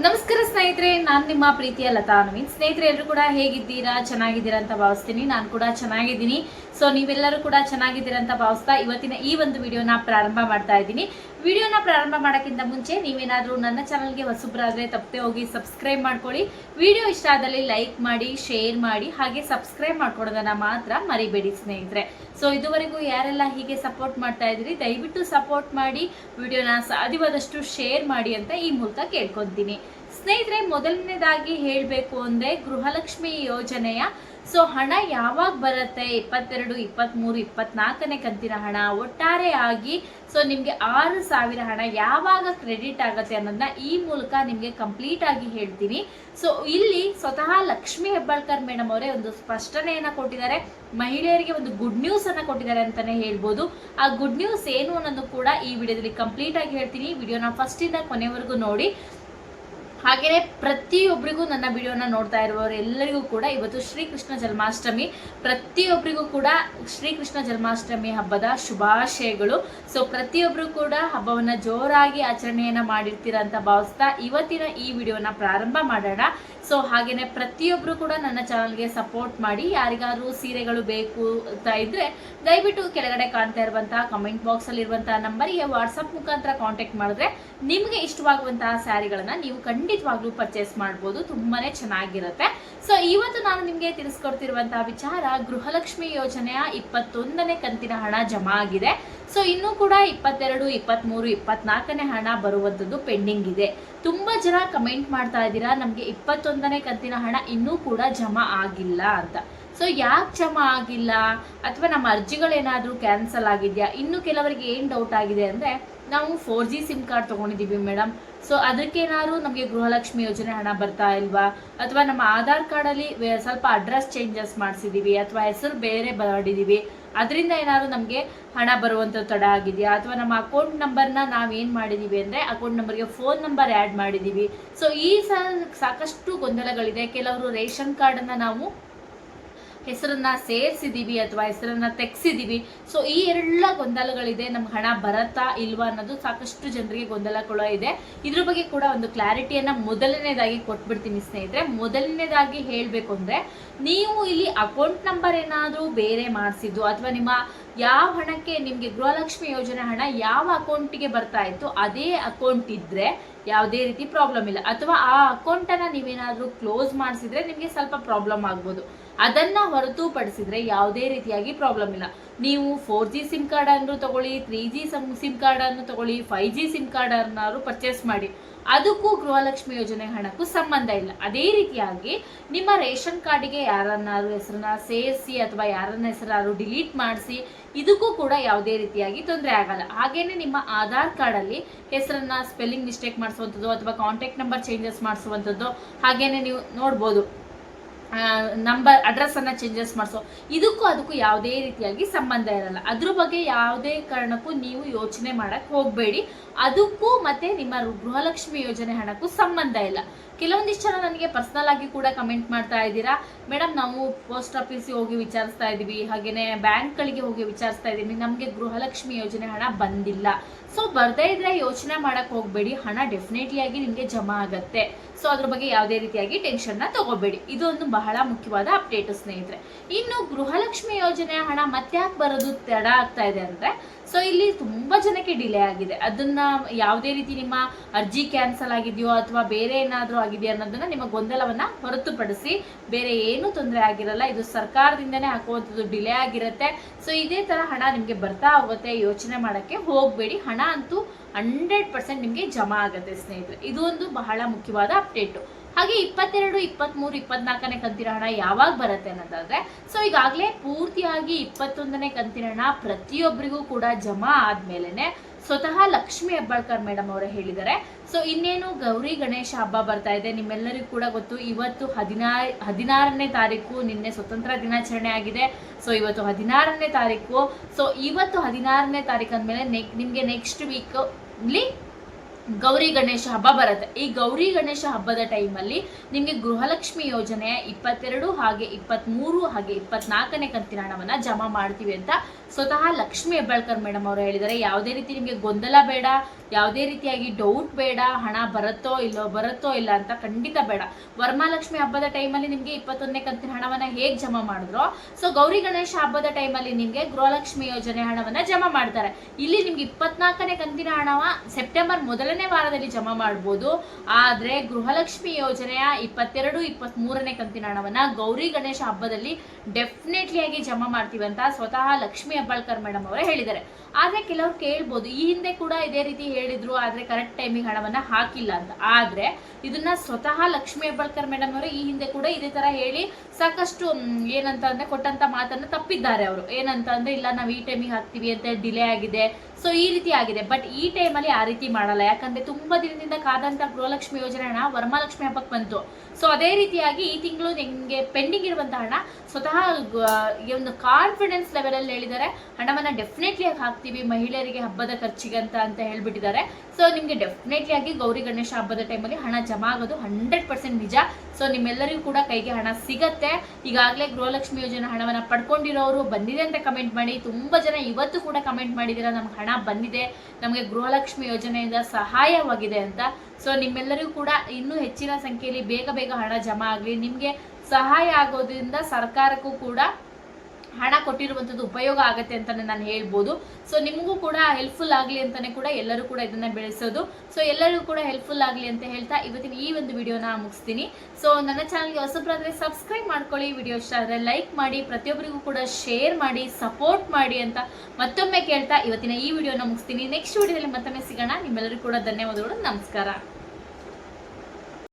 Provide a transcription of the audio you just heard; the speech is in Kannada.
ನಮಸ್ಕಾರ ಸ್ನೇಹಿತರೆ, ನಾನು ನಿಮ್ಮ ಪ್ರೀತಿಯ ಲತಾ ನವೀನ್ ಸ್ನೇಹಿತರೆ ಎಲ್ಲರೂ ಕೂಡ ಹೇಗಿದ್ದೀರಾ? ಚೆನ್ನಾಗಿದ್ದೀರಾ ಅಂತ ಭಾವಿಸ್ತೀನಿ. ನಾನು ಕೂಡ ಚೆನ್ನಾಗಿದ್ದೀನಿ. ಸೊ ನೀವೆಲ್ಲರೂ ಕೂಡ ಚೆನ್ನಾಗಿದ್ದೀರಾ ಅಂತ ಭಾವಿಸ್ತಾ ಇವತ್ತಿನ ಈ ಒಂದು ವಿಡಿಯೋನ ಪ್ರಾರಂಭ ಮಾಡ್ತಾ ಇದ್ದೀನಿ. ವಿಡಿಯೋನ ಪ್ರಾರಂಭ ಮಾಡೋಕ್ಕಿಂತ ಮುಂಚೆ ನೀವೇನಾದರೂ ನನ್ನ ಚಾನಲ್ಗೆ ಹೊಸಬ್ರಾದರೆ, ತಪ್ಪದೆ ಹೋಗಿ ಸಬ್ಸ್ಕ್ರೈಬ್ ಮಾಡ್ಕೊಳ್ಳಿ. ವಿಡಿಯೋ ಇಷ್ಟ ಆದಲ್ಲಿ ಲೈಕ್ ಮಾಡಿ, ಶೇರ್ ಮಾಡಿ, ಹಾಗೆ ಸಬ್ಸ್ಕ್ರೈಬ್ ಮಾಡ್ಕೊಡೋದನ್ನು ಮಾತ್ರ ಮರಿಬೇಡಿ ಸ್ನೇಹಿತರೆ. ಸೊ ಇದುವರೆಗೂ ಯಾರೆಲ್ಲ ಹೀಗೆ ಸಪೋರ್ಟ್ ಮಾಡ್ತಾ ಇದ್ದೀರಿ, ದಯವಿಟ್ಟು ಸಪೋರ್ಟ್ ಮಾಡಿ, ವಿಡಿಯೋನ ಸಾಧ್ಯವಾದಷ್ಟು ಶೇರ್ ಮಾಡಿ ಅಂತ ಈ ಮೂಲಕ ಕೇಳ್ಕೊತೀನಿ. ಸ್ನೇಹಿತರೆ, ಮೊದಲನೇದಾಗಿ ಹೇಳಬೇಕು ಅಂದರೆ ಗೃಹಲಕ್ಷ್ಮಿ ಯೋಜನೆಯ. ಸೊ, ಹಣ ಯಾವಾಗ ಬರುತ್ತೆ? ಇಪ್ಪತ್ತೆರಡು ಇಪ್ಪತ್ತ್ಮೂರು ಇಪ್ಪತ್ನಾಲ್ಕನೇ ಕಂತಿನ ಹಣ ಒಟ್ಟಾರೆಯಾಗಿ ಸೊ, ನಿಮಗೆ ಆರು ಸಾವಿರ ಹಣ ಯಾವಾಗ ಕ್ರೆಡಿಟ್ ಆಗುತ್ತೆ ಅನ್ನೋದನ್ನ ಈ ಮೂಲಕ ನಿಮಗೆ ಕಂಪ್ಲೀಟ್ ಆಗಿ ಹೇಳ್ತೀನಿ. ಸೊ, ಇಲ್ಲಿ ಸ್ವತಃ ಲಕ್ಷ್ಮಿ ಹೆಬ್ಬಾಳ್ಕರ್ ಮೇಡಮ್ ಅವರೇ ಒಂದು ಸ್ಪಷ್ಟನೆಯನ್ನು ಕೊಟ್ಟಿದ್ದಾರೆ. ಮಹಿಳೆಯರಿಗೆ ಒಂದು ಗುಡ್ ನ್ಯೂಸ್ ಅನ್ನು ಕೊಟ್ಟಿದ್ದಾರೆ ಅಂತಾನೆ ಹೇಳ್ಬೋದು. ಆ ಗುಡ್ ನ್ಯೂಸ್ ಏನು ಅನ್ನೋದು ಕೂಡ ಈ ವಿಡಿಯೋದಲ್ಲಿ ಕಂಪ್ಲೀಟ್ ಆಗಿ ಹೇಳ್ತೀನಿ. ವಿಡಿಯೋನ ಫಸ್ಟಿಂದ ಕೊನೆವರೆಗೂ ನೋಡಿ. ಹಾಗೆಯೇ ಪ್ರತಿಯೊಬ್ಬರಿಗೂ ನನ್ನ ವಿಡಿಯೋನ ನೋಡ್ತಾ ಇರುವವರು ಎಲ್ಲರಿಗೂ ಕೂಡ ಇವತ್ತು ಶ್ರೀಕೃಷ್ಣ ಜನ್ಮಾಷ್ಟಮಿ. ಪ್ರತಿಯೊಬ್ಬರಿಗೂ ಕೂಡ ಶ್ರೀಕೃಷ್ಣ ಜನ್ಮಾಷ್ಟಮಿ ಹಬ್ಬದ ಶುಭಾಶಯಗಳು. ಸೊ ಪ್ರತಿಯೊಬ್ಬರು ಕೂಡ ಹಬ್ಬವನ್ನು ಜೋರಾಗಿ ಆಚರಣೆಯನ್ನ ಮಾಡಿರ್ತೀರ ಅಂತ ಭಾವಿಸ್ತಾ ಇವತ್ತಿನ ಈ ವಿಡಿಯೋನ ಪ್ರಾರಂಭ ಮಾಡೋಣ. ಸೊ ಹಾಗೆಯೇ ಪ್ರತಿಯೊಬ್ಬರು ಕೂಡ ನನ್ನ ಚಾನಲ್ಗೆ ಸಪೋರ್ಟ್ ಮಾಡಿ, ಯಾರಿಗಾದ್ರೂ ಸೀರೆಗಳು ಬೇಕು ಅಂತ ಇದ್ದರೆ ದಯವಿಟ್ಟು ಕೆಳಗಡೆ ಕಾಣ್ತಾ ಇರುವಂತಹ ಕಮೆಂಟ್ ಬಾಕ್ಸ್ ಅಲ್ಲಿ ಇರುವಂತಹ ನಂಬರ್ಗೆ ವಾಟ್ಸಪ್ ಮುಖಾಂತರ ಕಾಂಟ್ಯಾಕ್ಟ್ ಮಾಡಿದ್ರೆ ನಿಮಗೆ ಇಷ್ಟವಾಗುವಂತಹ ಸ್ಯಾರಿಗಳನ್ನು ನೀವು ಖಂಡಿತವಾಗ್ಲೂ ಪರ್ಚೇಸ್ ಮಾಡ್ಬೋದು, ತುಂಬಾನೇ ಚೆನ್ನಾಗಿರುತ್ತೆ. ಸೊ ಇವತ್ತು ನಾನು ನಿಮಗೆ ತಿಳಿಸ್ಕೊಡ್ತಿರುವಂತಹ ವಿಚಾರ, ಗೃಹಲಕ್ಷ್ಮಿ ಯೋಜನೆಯ ಇಪ್ಪತ್ತೊಂದನೇ ಕಂತಿನ ಹಣ ಜಮಾ ಆಗಿದೆ. ಸೊ ಇನ್ನೂ ಕೂಡ ಇಪ್ಪತ್ತೆರಡು ಇಪ್ಪತ್ತ್ಮೂರು ಇಪ್ಪತ್ನಾಲ್ಕನೇ ಹಣ ಬರುವಂಥದ್ದು ಪೆಂಡಿಂಗ್ ಇದೆ. ತುಂಬಾ ಜನ ಕಮೆಂಟ್ ಮಾಡ್ತಾ ಇದ್ದೀರಾ, ನಮಗೆ ಇಪ್ಪತ್ತೊಂದನೇ ಕಂತಿನ ಹಣ ಇನ್ನೂ ಕೂಡ ಜಮಾ ಆಗಿಲ್ಲ ಅಂತ. ಸೊ ಯಾಕೆ ಜಮಾ ಆಗಿಲ್ಲ? ಅಥವಾ ನಮ್ಮ ಅರ್ಜಿಗಳೇನಾದರೂ ಕ್ಯಾನ್ಸಲ್ ಆಗಿದೆಯಾ? ಇನ್ನು ಕೆಲವರಿಗೆ ಏನು ಡೌಟ್ ಆಗಿದೆ ಅಂದರೆ ನಾವು ಫೋರ್ ಜಿ ಸಿಮ್ ಕಾರ್ಡ್ ತೊಗೊಂಡಿದ್ದೀವಿ ಮೇಡಮ್ ಸೊ ಅದಕ್ಕೇನಾದ್ರು ನಮಗೆ ಗೃಹಲಕ್ಷ್ಮಿ ಯೋಜನೆ ಹಣ ಬರ್ತಾ ಇಲ್ವಾ? ಅಥವಾ ನಮ್ಮ ಆಧಾರ್ ಕಾರ್ಡಲ್ಲಿ ಸ್ವಲ್ಪ ಅಡ್ರೆಸ್ ಚೇಂಜಸ್ ಮಾಡಿಸಿದ್ದೀವಿ ಅಥವಾ ಹೆಸರು ಬೇರೆ ಬರಡಿದ್ದೀವಿ ಅದರಿಂದ ಏನಾದ್ರು ನಮಗೆ ಹಣ ಬರುವಂಥ ತಡ ಆಗಿದೆಯಾ? ಅಥವಾ ನಮ್ಮ ಅಕೌಂಟ್ ನಂಬರ್ನ ನಾವು ಏನು ಮಾಡಿದ್ದೀವಿ ಅಂದರೆ ಅಕೌಂಟ್ ನಂಬರ್ಗೆ ಫೋನ್ ನಂಬರ್ ಆ್ಯಡ್ ಮಾಡಿದ್ದೀವಿ ಸೊ ಈ ಸಾಕಷ್ಟು ಗೊಂದಲಗಳಿದೆ. ಕೆಲವರು ರೇಷನ್ ಕಾರ್ಡನ್ನು ನಾವು ಹೆಸರನ್ನ ಸೇರಿಸಿದೀವಿ ಅಥವಾ ಹೆಸರನ್ನ ತೆಗ್ಸಿದೀವಿ. ಸೊ ಈ ಎಲ್ಲ ಗೊಂದಲಗಳಿದೆ. ನಮ್ಗೆ ಹಣ ಬರತ್ತಾ ಇಲ್ವಾ ಅನ್ನೋದು ಸಾಕಷ್ಟು ಜನರಿಗೆ ಗೊಂದಲ ಕೂಡ ಇದೆ. ಇದ್ರ ಬಗ್ಗೆ ಕೂಡ ಒಂದು ಕ್ಲಾರಿಟಿಯನ್ನ ಮೊದಲನೇದಾಗಿ ಕೊಟ್ಬಿಡ್ತೀನಿ ಸ್ನೇಹಿತರೆ. ಮೊದಲನೇದಾಗಿ ಹೇಳಬೇಕು ಅಂದ್ರೆ, ನೀವು ಇಲ್ಲಿ ಅಕೌಂಟ್ ನಂಬರ್ ಏನಾದರೂ ಬೇರೆ ಮಾಡಿಸಿದ್ದು ಅಥವಾ ನಿಮ್ಮ ಯಾವ ಹಣಕ್ಕೆ ನಿಮಗೆ ಗೃಹಲಕ್ಷ್ಮಿ ಯೋಜನೆ ಹಣ ಯಾವ ಅಕೌಂಟಿಗೆ ಬರ್ತಾ ಇತ್ತು, ಅದೇ ಅಕೌಂಟ್ ಇದ್ರೆ ಯಾವುದೇ ರೀತಿ ಪ್ರಾಬ್ಲಮ್ ಇಲ್ಲ. ಅಥವಾ ಆ ಅಕೌಂಟನ್ನು ನೀವೇನಾದರೂ ಕ್ಲೋಸ್ ಮಾಡಿಸಿದ್ರೆ ನಿಮಗೆ ಸ್ವಲ್ಪ ಪ್ರಾಬ್ಲಮ್ ಆಗ್ಬೋದು. ಅದನ್ನ ಹೊರತುಪಡಿಸಿದ್ರೆ ಯಾವುದೇ ರೀತಿಯಾಗಿ ಪ್ರಾಬ್ಲಮ್ ಇಲ್ಲ. ನೀವು ಫೋರ್ ಜಿ ಸಿಮ್ ಕಾರ್ಡ್ ಅನ್ನು ತಗೊಳ್ಳಿ ತ್ರೀ ಜಿ ಸಿಮ್ ಕಾರ್ಡ್ ಅನ್ನು ತಗೊಳ್ಳಿ ಫೈವ್ ಜಿ ಸಿಮ್ ಕಾರ್ಡ್ ಅನ್ನಾದ್ರು ಪರ್ಚೇಸ್ ಮಾಡಿ. ಅದಕ್ಕೂ ಗೃಹಲಕ್ಷ್ಮಿ ಯೋಜನೆ ಹಣಕ್ಕೂ ಸಂಬಂಧ ಇಲ್ಲ. ಅದೇ ರೀತಿಯಾಗಿ ನಿಮ್ಮ ರೇಷನ್ ಕಾರ್ಡಿಗೆ ಯಾರನ್ನಾದ್ರೂ ಹೆಸರನ್ನ ಸೇರಿಸಿ ಅಥವಾ ಯಾರನ್ನ ಹೆಸರಾದ್ರು ಡಿಲೀಟ್ ಮಾಡಿಸಿ ಇದಕ್ಕೂ ಕೂಡ ಯಾವುದೇ ರೀತಿಯಾಗಿ ತೊಂದರೆ ಆಗಲ್ಲ. ಹಾಗೇನೆ ನಿಮ್ಮ ಆಧಾರ್ ಕಾರ್ಡಲ್ಲಿ ಹೆಸರನ್ನ ಸ್ಪೆಲ್ಲಿಂಗ್ ಮಿಸ್ಟೇಕ್ ಮಾಡಿಸುವಂಥದ್ದು ಅಥವಾ ಕಾಂಟ್ಯಾಕ್ಟ್ ನಂಬರ್ ಚೇಂಜಸ್ ಮಾಡಿಸುವಂಥದ್ದು, ಹಾಗೇನೆ ನೀವು ನೋಡ್ಬೋದು. ನಂಬರ್ ಅಡ್ರೆಸ್ ಅನ್ನ ಚೇಂಜಸ್ ಮಾಡಿಸೋ. ಇದಕ್ಕೂ ಅದಕ್ಕೂ ಯಾವುದೇ ರೀತಿಯಾಗಿ ಸಂಬಂಧ ಇರಲ್ಲ. ಅದ್ರ ಬಗ್ಗೆ ಯಾವುದೇ ಕಾರಣಕ್ಕೂ ನೀವು ಯೋಚನೆ ಮಾಡಕ್ ಹೋಗಬೇಡಿ. ಅದಕ್ಕೂ ಮತ್ತೆ ನಿಮ್ಮ ಗೃಹಲಕ್ಷ್ಮಿ ಯೋಜನೆ ಹಣಕ್ಕೂ ಸಂಬಂಧ ಇಲ್ಲ. ಕೆಲವೊಂದಿಷ್ಟು ಜನ ನನಗೆ ಪರ್ಸನಲ್ ಆಗಿ ಕೂಡ ಕಮೆಂಟ್ ಮಾಡ್ತಾ ಇದ್ದೀರಾ. ಮೇಡಮ್ ನಾವು ಪೋಸ್ಟ್ ಆಫೀಸಿಗೆ ಹೋಗಿ ವಿಚಾರಿಸ್ತಾ ಇದ್ದೀವಿ. ಹಾಗೆಯೇ ಬ್ಯಾಂಕ್ಗಳಿಗೆ ಹೋಗಿ ವಿಚಾರಿಸ್ತಾ ಇದೀವಿ ನಮಗೆ ಗೃಹಲಕ್ಷ್ಮಿ ಯೋಜನೆ ಹಣ ಬಂದಿಲ್ಲ. ಸೊ ಬರ್ದೇ ಇದ್ರೆ ಯೋಚನೆ ಮಾಡಕ್ ಹೋಗಬೇಡಿ. ಹಣ ಡೆಫಿನೆಟ್ಲಿ ಆಗಿ ನಿಮಗೆ ಜಮಾ ಆಗುತ್ತೆ. ಸೊ ಅದ್ರ ಬಗ್ಗೆ ಯಾವುದೇ ರೀತಿಯಾಗಿ ಟೆನ್ಷನ್ನ ತಗೋಬೇಡಿ. ಇದು ಒಂದು ಬಹಳ ಮುಖ್ಯವಾದ ಅಪ್ಡೇಟ್ ಸ್ನೇಹಿತರೆ. ಇನ್ನು ಗೃಹಲಕ್ಷ್ಮಿ ಯೋಜನೆ ಹಣ ಮತ್ತೆ ಯಾಕೆ ಬರೋದು ತಡ ಆಗ್ತಾ ಇದೆ ಅಂದ್ರೆ ಸೊ ಇಲ್ಲಿ ತುಂಬಾ ಜನಕ್ಕೆ ಡಿಲೇ ಆಗಿದೆ. ಅದನ್ನ ಯಾವುದೇ ರೀತಿ ನಿಮ್ಮ ಅರ್ಜಿ ಕ್ಯಾನ್ಸಲ್ ಆಗಿದೆಯೋ ಅಥವಾ ಬೇರೆ ಏನಾದರೂ ಆಗಿದೆಯೋ ಅನ್ನೋದನ್ನ ನಿಮ್ಮ ಗೊಂದಲವನ್ನ ಹೊರತುಪಡಿಸಿ ಬೇರೆ ಏನು ತೊಂದರೆ ಆಗಿರಲ್ಲ. ಇದು ಸರ್ಕಾರದಿಂದನೇ ಹಾಕುವಂಥದ್ದು ಡಿಲೇ ಆಗಿರುತ್ತೆ. ಸೊ ಇದೇ ತರ ಹಣ ನಿಮಗೆ ಬರ್ತಾ ಹೋಗುತ್ತೆ. ಯೋಚನೆ ಮಾಡೋಕ್ಕೆ ಹೋಗಬೇಡಿ. ಹಣ ಅಂತೂ ಹಂಡ್ರೆಡ್ ಪರ್ಸೆಂಟ್ ನಿಮಗೆ ಜಮಾ ಆಗುತ್ತೆ ಸ್ನೇಹಿತರೆ. ಇದು ಒಂದು ಬಹಳ ಮುಖ್ಯವಾದ ಅಪ್ಡೇಟು ಹಾಗೆ ಇಪ್ಪತ್ತೆರಡು ಇಪ್ಪತ್ತ್ಮೂರು ಇಪ್ಪತ್ನಾಲ್ಕನೇ ಕಂತಿನ ಹಣ ಯಾವಾಗ ಬರುತ್ತೆ ಅನ್ನೋದಾದ್ರೆ ಸೊ ಈಗಾಗಲೇ ಪೂರ್ತಿಯಾಗಿ ಇಪ್ಪತ್ತೊಂದನೇ ಕಂತಿನ ಹಣ ಪ್ರತಿಯೊಬ್ಬರಿಗೂ ಕೂಡ ಜಮಾ ಆದ್ಮೇಲೆನೆ ಸ್ವತಃ ಲಕ್ಷ್ಮಿ ಹೆಬ್ಬಾಳ್ಕರ್ ಮೇಡಮ್ ಅವರೇ ಹೇಳಿದ್ದಾರೆ. ಸೊ ಇನ್ನೇನು ಗೌರಿ ಗಣೇಶ ಹಬ್ಬ ಬರ್ತಾ ಇದೆ, ನಿಮ್ಮೆಲ್ಲರಿಗೂ ಕೂಡ ಗೊತ್ತು, ಇವತ್ತು ಹದಿನಾರು ಹದಿನಾರನೇ ತಾರೀಕು ನಿನ್ನೆ ಸ್ವತಂತ್ರ ದಿನಾಚರಣೆ ಆಗಿದೆ. ಸೊ ಇವತ್ತು ಹದಿನಾರನೇ ತಾರೀಕು. ಸೊ ಇವತ್ತು ಹದಿನಾರನೇ ತಾರೀಕು ಅಂದಮೇಲೆ ನೆಕ್, ನಿಮಗೆ ನೆಕ್ಸ್ಟ್ ವೀಕ್ ಇಲ್ಲಿ ಗೌರಿ ಗಣೇಶ ಹಬ್ಬ ಬರುತ್ತೆ. ಈ ಗೌರಿ ಗಣೇಶ ಹಬ್ಬದ ಟೈಮಲ್ಲಿ ನಿಮಗೆ ಗೃಹಲಕ್ಷ್ಮಿ ಯೋಜನೆ ಇಪ್ಪತ್ತೆರಡು ಹಾಗೆ ಇಪ್ಪತ್ತ್ಮೂರು ಹಾಗೆ ಇಪ್ಪತ್ನಾಲ್ಕನೇ ಕಂತಿನ ಹಣವನ್ನು ಜಮಾ ಮಾಡ್ತೀವಿ ಅಂತ ಸ್ವತಃ ಲಕ್ಷ್ಮಿ ಹೆಬ್ಬಾಳ್ಕರ್ ಮೇಡಮ್ ಅವರು ಹೇಳಿದ್ದಾರೆ. ಯಾವುದೇ ರೀತಿ ನಿಮಗೆ ಗೊಂದಲ ಬೇಡ, ಯಾವುದೇ ರೀತಿಯಾಗಿ ಡೌಟ್ ಬೇಡ, ಹಣ ಬರುತ್ತೋ ಇಲ್ಲೋ ಬರುತ್ತೋ ಇಲ್ಲ ಅಂತ ಖಂಡಿತ ಬೇಡ. ವರ್ಮಾಲಕ್ಷ್ಮಿ ಹಬ್ಬದ ಟೈಮಲ್ಲಿ ನಿಮಗೆ ಇಪ್ಪತ್ತೊಂದನೇ ಕಂತಿನ ಹಣವನ್ನ ಹೇಗೆ ಜಮಾ ಮಾಡಿದ್ರು, ಸೊ ಗೌರಿ ಗಣೇಶ ಹಬ್ಬದ ಟೈಮಲ್ಲಿ ನಿಮಗೆ ಗೃಹಲಕ್ಷ್ಮಿ ಯೋಜನೆ ಹಣವನ್ನ ಜಮಾ ಮಾಡ್ತಾರೆ. ಇಲ್ಲಿ ನಿಮ್ಗೆ ಇಪ್ಪತ್ನಾಲ್ಕನೇ ಕಂತಿನ ಹಣವ ಸೆಪ್ಟೆಂಬರ್ ಮೊದಲನೇ ವಾರದಲ್ಲಿ ಜಮಾ ಮಾಡ್ಬೋದು. ಆದರೆ ಗೃಹಲಕ್ಷ್ಮಿ ಯೋಜನೆಯ ಇಪ್ಪತ್ತೆರಡು ಇಪ್ಪತ್ತ್ ಮೂರನೇ ಕಂತಿನ ಹಣವನ್ನು ಗೌರಿ ಗಣೇಶ ಹಬ್ಬದಲ್ಲಿ ಡೆಫಿನೆಟ್ಲಿಯಾಗಿ ಜಮಾ ಮಾಡ್ತೀವಿ ಅಂತ ಸ್ವತಃ ಲಕ್ಷ್ಮಿ ಹೆಬ್ಬಾಳ್ಕರ್ ಮೇಡಮ್ ಅವರೇ ಹೇಳಿದ್ದಾರೆ. ಆದರೆ ಕೆಲವರು ಕೇಳ್ಬೋದು, ಈ ಹಿಂದೆ ಕೂಡ ಇದೇ ರೀತಿ ಹೇಳಿದ್ರು, ಆದರೆ ಕರೆಕ್ಟ್ ಟೈಮಿಗೆ ಹಣವನ್ನು ಹಾಕಿಲ್ಲ ಅಂತ. ಆದರೆ ಇದನ್ನ ಸ್ವತಃ ಲಕ್ಷ್ಮಿ ಹೆಬ್ಬಾಳ್ಕರ್ ಮೇಡಮ್ ಅವರು ಈ ಹಿಂದೆ ಕೂಡ ಇದೇ ತರ ಹೇಳಿ ಸಾಕಷ್ಟು ಏನಂತ ಅಂದ್ರೆ ಕೊಟ್ಟಂತ ಮಾತನ್ನ ತಪ್ಪಿದ್ದಾರೆ ಅವರು. ಏನಂತ ಅಂದ್ರೆ ಇಲ್ಲ, ನಾವು ಈ ಟೈಮಿಗೆ ಹಾಕ್ತೀವಿ ಅಂತ ಡಿಲೇ ಆಗಿದೆ. ಸೊ ಈ ರೀತಿ ಆಗಿದೆ. ಬಟ್ ಈ ಟೈಮಲ್ಲಿ ಆ ರೀತಿ ಮಾಡಲ್ಲ. ಯಾಕಂದ್ರೆ ತುಂಬಾ ದಿನದಿಂದ ಕಾದಂತ ಗೃಹಲಕ್ಷ್ಮಿ ಯೋಜನೆ ಹಣ ವರಮಹಾಲಕ್ಷ್ಮಿ ಹಬ್ಬಕ್ಕೆ ಬಂತು. ಸೊ ಅದೇ ರೀತಿಯಾಗಿ ಈ ತಿಂಗಳು ನಿಮಗೆ ಪೆಂಡಿಂಗ್ ಇರುವಂತಹ ಹಣ ಸ್ವತಃ ಈ ಒಂದು ಕಾನ್ಫಿಡೆನ್ಸ್ ಲೆವೆಲ್ ಅಲ್ಲಿ ಹೇಳಿದ್ದಾರೆ. ಹಣವನ್ನ ಡೆಫಿನೆಟ್ಲಿ ಆಗಿ ಹಾಕ್ತೀವಿ. ಮಹಿಳೆಯರಿಗೆ ಹಬ್ಬದ ಖರ್ಚಿಗೆ ಅಂತ ಅಂತ ಹೇಳ್ಬಿಟ್ಟಿದ್ದಾರೆ. ಸೊ ನಿಮಗೆ ಡೆಫಿನೆಟ್ಲಿ ಆಗಿ ಗೌರಿ ಗಣೇಶ ಹಬ್ಬದ ಟೈಮಲ್ಲಿ ಹಣ ಜಮಾ ಆಗೋದು ಹಂಡ್ರೆಡ್ ಪರ್ಸೆಂಟ್ ನಿಜ. ಸೊ ನಿಮ್ಮೆಲ್ಲರಿಗೂ ಕೂಡ ಕೈಗೆ ಹಣ ಸಿಗತ್ತೆ. ಈಗಾಗಲೇ ಗೃಹಲಕ್ಷ್ಮಿ ಯೋಜನೆ ಹಣವನ್ನ ಪಡ್ಕೊಂಡಿರೋರು ಬಂದಿದೆ ಅಂತ ಕಮೆಂಟ್ ಮಾಡಿ. ತುಂಬಾ ಜನ ಇವತ್ತು ಕೂಡ ಕಮೆಂಟ್ ಮಾಡಿದ್ದೀರಾ? ನಮ್ಗೆ ಹಣ ಬಂದಿದೆ, ನಮಗೆ ಗೃಹಲಕ್ಷ್ಮಿ ಯೋಜನೆಯಿಂದ ಸಹಾಯವಾಗಿದೆ ಅಂತ. ಸೊ ನಿಮ್ಮೆಲ್ಲರಿಗೂ ಕೂಡ ಇನ್ನೂ ಹೆಚ್ಚಿನ ಸಂಖ್ಯೆಯಲ್ಲಿ ಬೇಗ ಬೇಗ ಹಣ ಜಮಾ ಆಗಲಿ. ನಿಮಗೆ ಸಹಾಯ ಆಗೋದ್ರಿಂದ ಸರ್ಕಾರಕ್ಕೂ ಕೂಡ ಹಣ ಕೊಟ್ಟಿರುವಂಥದ್ದು ಉಪಯೋಗ ಆಗುತ್ತೆ ಅಂತಲೇ ನಾನು ಹೇಳ್ಬೋದು. ಸೊ ನಿಮಗೂ ಕೂಡ ಹೆಲ್ಪ್ಫುಲ್ ಆಗಲಿ ಅಂತಲೇ ಕೂಡ ಎಲ್ಲರೂ ಕೂಡ ಇದನ್ನ ಬೆಳೆಸೋದು. ಸೊ ಎಲ್ಲರಿಗೂ ಕೂಡ ಹೆಲ್ಪ್ಫುಲ್ ಆಗಲಿ ಅಂತ ಹೇಳ್ತಾ ಇವತ್ತಿನ ಈ ಒಂದು ವಿಡಿಯೋನ ಮುಗಿಸ್ತೀನಿ. ಸೊ ನನ್ನ ಚಾನಲ್ಗೆ ಹೊಸಬ್ರಾದ್ರೆ ಸಬ್ಸ್ಕ್ರೈಬ್ ಮಾಡ್ಕೊಳ್ಳಿ. ವಿಡಿಯೋ ಇಷ್ಟ ಆದರೆ ಲೈಕ್ ಮಾಡಿ, ಪ್ರತಿಯೊಬ್ಬರಿಗೂ ಕೂಡ ಶೇರ್ ಮಾಡಿ ಸಪೋರ್ಟ್ ಮಾಡಿ ಅಂತ ಮತ್ತೊಮ್ಮೆ ಕೇಳ್ತಾ ಇವತ್ತಿನ ಈ ವಿಡಿಯೋನ ಮುಗಿಸ್ತೀನಿ. ನೆಕ್ಸ್ಟ್ ವಿಡಿಯೋದಲ್ಲಿ ಮತ್ತೊಮ್ಮೆ ಸಿಗೋಣ. ನಿಮ್ಮೆಲ್ಲರಿಗೂ ಕೂಡ ಧನ್ಯವಾದಗಳು. ನಮಸ್ಕಾರ.